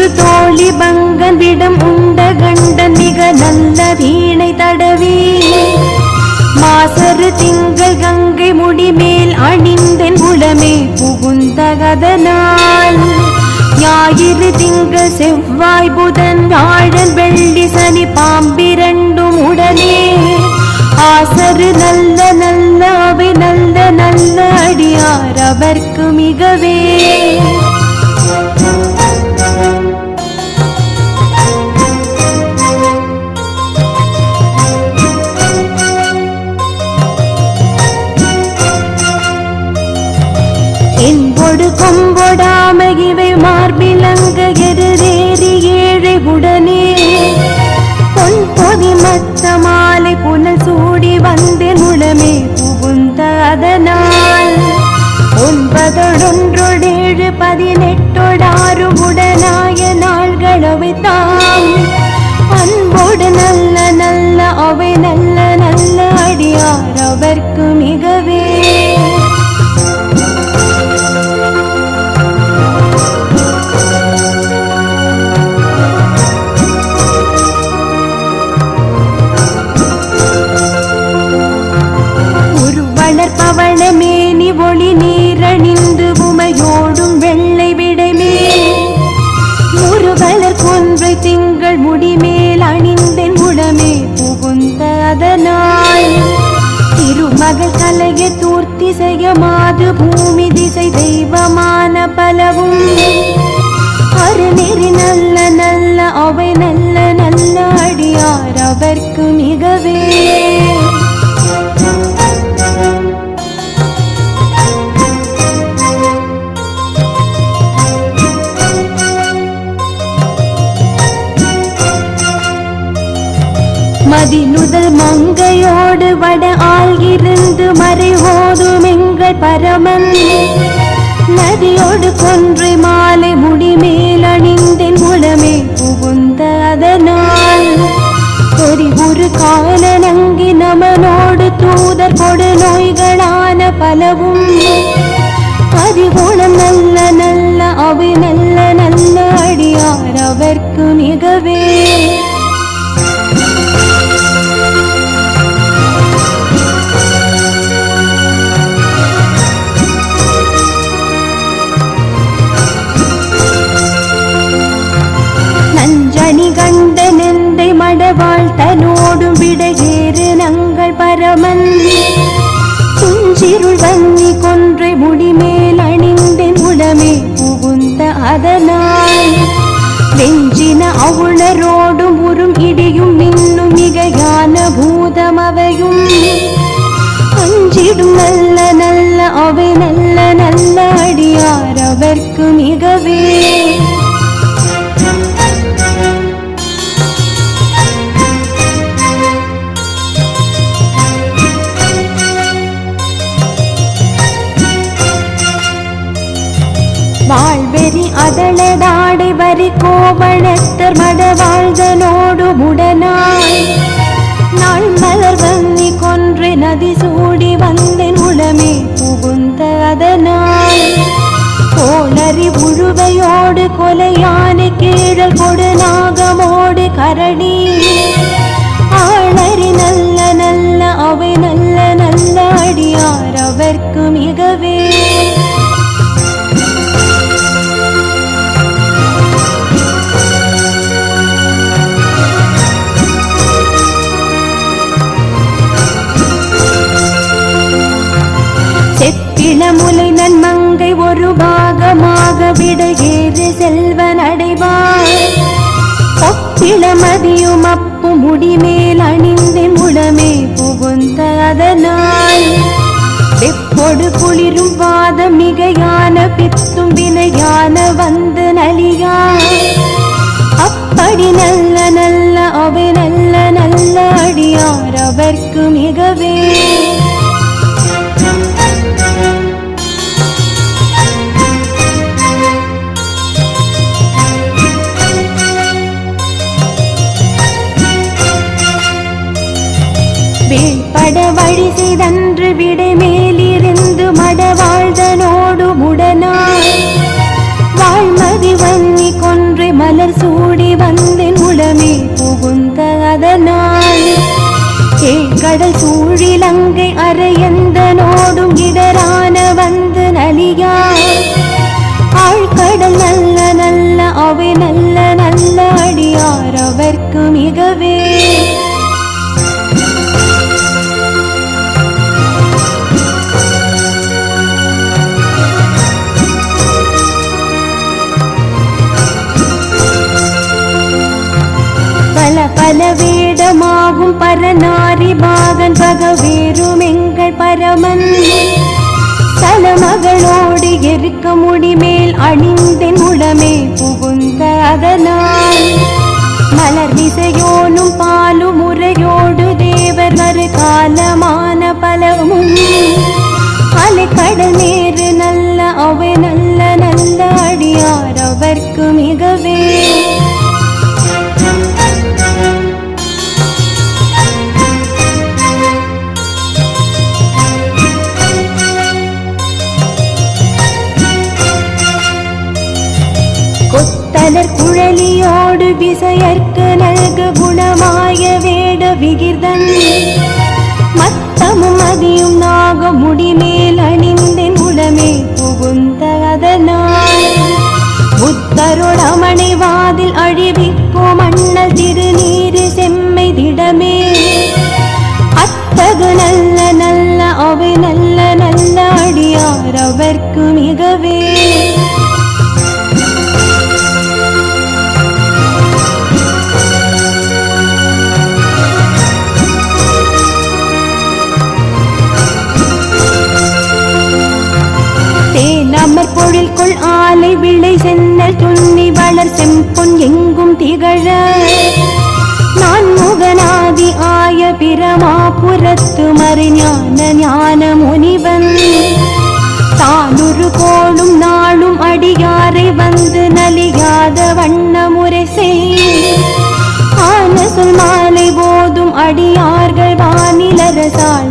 ஒரு தோழி பங்கனிடம் உண்ட கண்டன் மிக நல்ல வீணை தடவி. மாசரு திங்கள் கங்கை முடிமேல் அணிந்தன் உளமே புகுந்த கதனால். ஞாயிறு திங்கள் செவ்வாய் புதன் வாழன் வெள்ளி சனி பாம்பிரண்டும் உடனே. ஆசரு நல்ல நல்ல அவை நல்ல நல்ல அடியார் அவர்க்கு மிகவே. கொம்பொடாம இவை மார்பிலங்க எதிரேறி ஏழை உடனே பொன் பொதி மத்த மாலை புனல் சூடி வந்தேன் உளமே புகுந்த அதனால் ஒன்பதொடொன்றொடேழு பதினெட்டொடாறு உடனாய நாள்கள் அவை தாம் அன்போடு நல்ல நல்ல அவை நல்ல நல்ல அடியார் அவர்க்கு மகள் கலைய தூர்த்தி செய்ய மாது பூமி திசை தெய்வமான பலவும். அருநெறி நல்ல நல்ல அவை நல்ல நல்ல அடியார் அவர்க்கு மிகவே. முதல் மங்கையோடு வட ஆள்கிருந்து ஓதும் எங்கள் பரமன். நதியோடு கொன்றை மாலை முடிமேல் அணிந்தென் உளமே புகுந்த அதனால். ஒரு ஒரு கால நங்கி நமனோடு தூதர் கொடு நோய்களான பலவும். அதிகுணம் நல்ல நல்ல அவை நல்ல நல்ல அடியார் அவர்க்கு மிகவே. மடவாள் தனோடும் விடையேறு நங்கள் பரமன். துஞ்சிருள் வன்னி கொன்றை முடிமேல் அணிந்தென் உடமே புகுந்த அதனால் வெஞ்சின அவுணரோடும் உறும் இடியும் மின்னும் மிகையான பூதம் அவையும் அஞ்சிடும் நல்ல நல்ல அவை நல்ல நல்ல பக்தர் மட வாழ்தனோடு முடனாய். நாள் மலர் வந்தி கொன்று நதி சூடி வந்தேன் உளமே புகுந்த அதனாய். கோளறி உழுவையோடு கொலையான கீழல் கொடு நாகமோடு கரடி பாகமாக விடையேறு செல்வன் அடைவார் ஒப்பிளமதியும் அப்பு முடிமேல் அணிந்து முடமே புகுந்த அதனால். வெப்பொடு குளிரும் வாத மிகையான பித்தும் வினையான வந்து நலியா அப்படி நல்ல நல்ல அவை நல்ல நல்ல அடியார் அவர்க்கு மட வழி செய்தன்று விடை மேலிருந்து மட வாழ்தனோடு உடனாய் வாழ்மதி வன்னி கொன்று மலர் சூடி வந்தேன் உளமே புகுந்த அதனால் ஏ கடல் சூழிலங்கை அரையந்தனோடும் இடரான வந்து நலியா ஆழ்கடல் நல்ல நல்ல அவை நல்ல நல்ல அடியார் அவர்க்கு மிகவே. பரநாரி பாகன் பகவேரும் எங்கள் பரமன் தலமகளோடு எருக்க முடிமேல் அணிந்தின் உடமே புகுந்த அதனால். மலர் விசையோனும் பாலும் முறையோடு தேவர் மறு காலமான பலமும். அலை கடல் நேரு நல்ல அவை நல்ல நல்ல அடியார் அவர்க்குமே. குழலியோடு விசையர்க்கு நல்கு குணமாய வேட விகிர்தன். மத்தமும் அதியும் நாக முடிமேல் அணிந்தென் உடமே புகுந்த அதனால். புத்தருள் அமணிவாதில் அழிவிக்கும் அண்ணல் திருநீரு செம்மை திடமே. அத்தகு நல்ல நல்ல அவை நல்ல நல்ல அடியார் அவர்க்கு மிகவே. மலர் செம்பொன் எங்கும் திகழ. நான் முகநாதி ஆய பிரமாபுரத்து மறுஞான ஞான முனிவன் தானுரு கோளும் நாளும் அடியாரை வந்து நலியாத வண்ண முறை ஆன சொல் மாலை போதும் அடியார்கள் வானிலரசால்